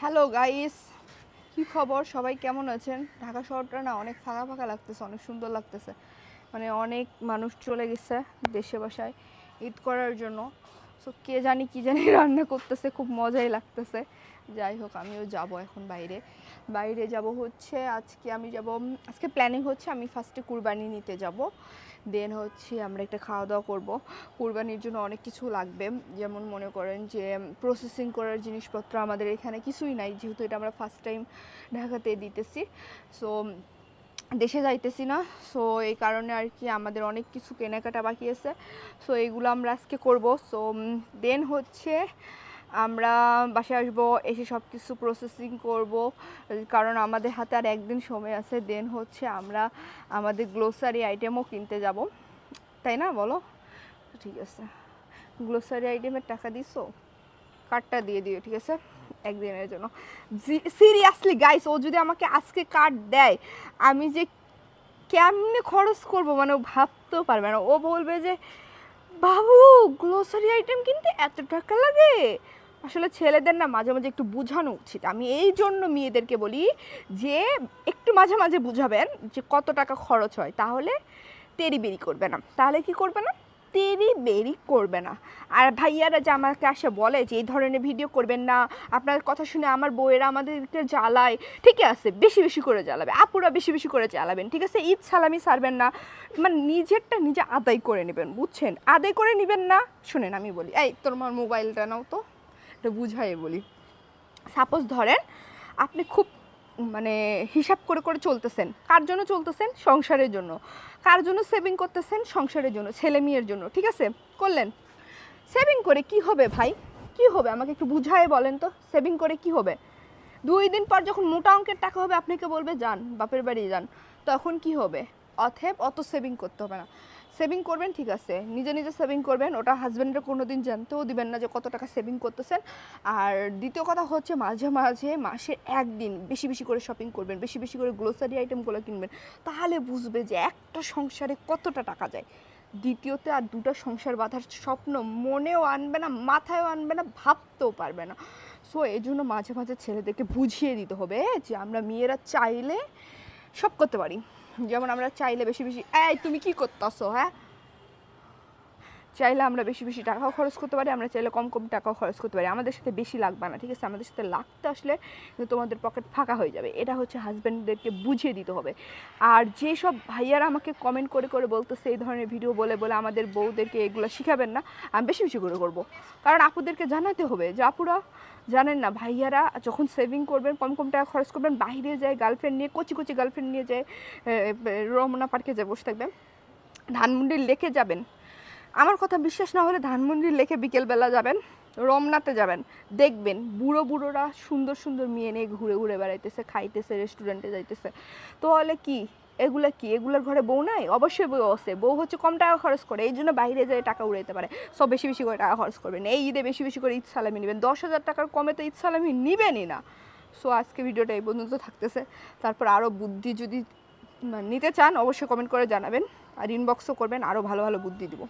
Hello guys কি খবর? সবাই কেমন আছেন? ঢাকা শহরটা না অনেক ফাঁকা ফাঁকা লাগতেছে, অনেক সুন্দর লাগতেছে। মানে অনেক মানুষ চলে গেছে দেশে বাসায় ঈদ করার জন্য। সো কে জানি কি জানি রান্না করতেছে, খুব মজাই লাগতেছে। যাই হোক, আমিও যাব এখন বাইরে। বাইরে যাব হচ্ছে, আজকে আমি যাব আজকে প্ল্যানিং হচ্ছে আমি ফার্স্টে কুরবানি নিতে যাব। দেন হচ্ছে আমরা একটা খাওয়া দাওয়া করব। কুরবানির জন্য অনেক কিছু লাগবে। যেমন মনে করেন যে প্রসেসিং করার জিনিসপত্র আমাদের এখানে কিছুই নাই। যেহেতু এটা আমরা ফার্স্ট টাইম ঢাকাতে দিতেছি। সো দেশে যাইতেছি না সো এই কারণে আর কি আমাদের অনেক কিছু কেনাকাটা বাকি আছে সো এইগুলো আমরা আজকে করব সো দেন হচ্ছে আমরা বাসায় আসব, এসে সব কিছু প্রসেসিং করব, কারণ আমাদের হাতে আর একদিন সময় আছে দেন হচ্ছে আমরা আমাদের গ্লোসারি আইটেমও কিনতে যাব, তাই না বলো? ঠিক আছে গ্লোসারি আইটেমের টাকা দিছো কার্ডটা দিয়ে দিও, ঠিক আছে? একদিনের জন্য। সিরিয়াসলি গাইস ও যদি আমাকে আজকে কার্ড দেয়, আমি যে কেমনে খরচ করব? মানে ও ভাবতেও পারবে না। ও বলবে যে, বাবু গ্লোসারি আইটেম কিনতে এত টাকা লাগে? আসলে ছেলেদের না মাঝে মাঝে একটু বোঝানো উচিত। আমি এই জন্য মেয়েদেরকে বলি যে, একটু মাঝে মাঝে বুঝাবেন যে কত টাকা খরচ হয়। তাহলে তেরি বেরি করবে না। তাহলে কি করবে না? তেরি বেরি করবে না। আর ভাইয়ারা যে আমাকে আসে বলে যে, এই ধরনের ভিডিও করবেন না। আপনার কথা শুনে আমার বউয়েরা আমাদেরকে জ্বালায়। ঠিকই আছে, বেশি বেশি করে জ্বালাবে। আপুরা বেশি বেশি করে জ্বালাবেন, ঠিক আছে? ঈদ সালামি সারবেন না। মানে নিজেরটা নিজে আদায় করে নেবেন, বুঝছেন? আদায় করে নেবেন না? শুনেন, আমি বলি, এই তোমার মোবাইলটা নাও তো। এটা বুঝাই বলি। সাপোজ ধরেন, আপনি খুব মানে হিসাব করে করে চলতেছেন। কার জন্য চলতেছেন? সংসারের জন্য। কার জন্য সেভিং করতেছেন? সংসারের জন্য, ছেলে মেয়ের জন্য, ঠিক আছে? করলেন। সেভিং করে কি হবে ভাই? কি হবে? আমাকে একটু বুঝায় বলেন তো সেভিং করে কি হবে? দুই দিন পর যখন মোটা অঙ্কের টাকা হবে, আপনাকে বলবে, যান, বাপের বাড়ি যান। তখন কি হবে? অথেব অত সেভিং করতে হবে না। সেভিং করবেন, ঠিক আছে। নিজে নিজে সেভিং করবেন, ওটা হাজব্যান্ডের কোনো দিন জানতেও দিবেন না যে কত টাকা সেভিং করতেছেন। আর দ্বিতীয় কথা হচ্ছে মাঝে মাঝে মাসে একদিন বেশি বেশি করে শপিং করবেন, বেশি বেশি করে গ্লোসারি আইটেমগুলো কিনবেন, তাহলে বুঝবে যে একটা সংসারে কতটা টাকা যায়। দ্বিতীয়তে আর দুটো সংসার বাঁধার স্বপ্ন মনেও আনবে না, মাথায়ও আনবে না, ভাবতেও পারবে না। সো এই জন্য মাঝে মাঝে ছেলেদেরকে বুঝিয়ে দিতে হবে যে আমরা মেয়েরা চাইলে সব করতে পারি। যেমন আমরা চাইলে বেশি বেশি এই তুমি কি করতেছো হ্যাঁ? চাইলে আমরা বেশি বেশি টাকাও খরচ করতে পারি, আমরা চাইলে কম কম টাকাও খরচ করতে পারি। আমাদের সাথে বেশি লাগবে না, ঠিক আছে? আমাদের সাথে লাগতে আসলে তোমাদের পকেট ফাঁকা হয়ে যাবে। এটা হচ্ছে হাজব্যান্ডদেরকে বুঝিয়ে দিতে হবে। আর যেসব ভাইয়ারা আমাকে কমেন্ট করে করে বলতেছে এই ধরনের ভিডিও বলে বলে আমাদের বউদেরকে এগুলো শিখাবেন না, আমি বেশি বেশি করে করব। কারণ আপুদেরকে জানাতে হবে যে, আপুরা জানেন না, ভাইয়ারা যখন সেভিং করবেন, কম কম টাকা খরচ করবেন, বাইরে যায় গার্লফ্রেন্ড নিয়ে, কচি কচি গার্লফ্রেন্ড নিয়ে যায় রমনা পার্কে যায় বসে থাকবেন ধানমন্ডির লেকে যাবেন আমার কথা বিশ্বাস না হলে ধানমন্ডির লেখে বিকেলবেলা যাবেন, রমনাতে যাবেন, দেখবেন বুড়ো বুড়োরা সুন্দর সুন্দর মেয়ে নিয়ে ঘুরে ঘুরে বেড়াইতেছে, খাইতেছে রেস্টুরেন্টে যাইতেছে। তো হলে কি? এগুলা কি? এগুলোর ঘরে বউ নাই? অবশ্যই বউ আছে। বউ হচ্ছে কম টাকা খরচ করে, এই জন্য বাইরে যেয়ে টাকা উড়াইতে পারে। সব বেশি বেশি করে টাকা খরচ করবেন। এই ঈদে বেশি বেশি করে ঈদ সালামি নেবেন। দশ হাজার টাকার কমে তো ঈদ সালামি নিবেনই না। সো আজকে ভিডিওটা এই পর্যন্ত থাকতেছে। তারপর আরও বুদ্ধি যদি মানে নিতে চান, অবশ্যই কমেন্ট করে জানাবেন। আর ইনবক্সও করবেন আরও ভালো ভালো বুদ্ধি দিব।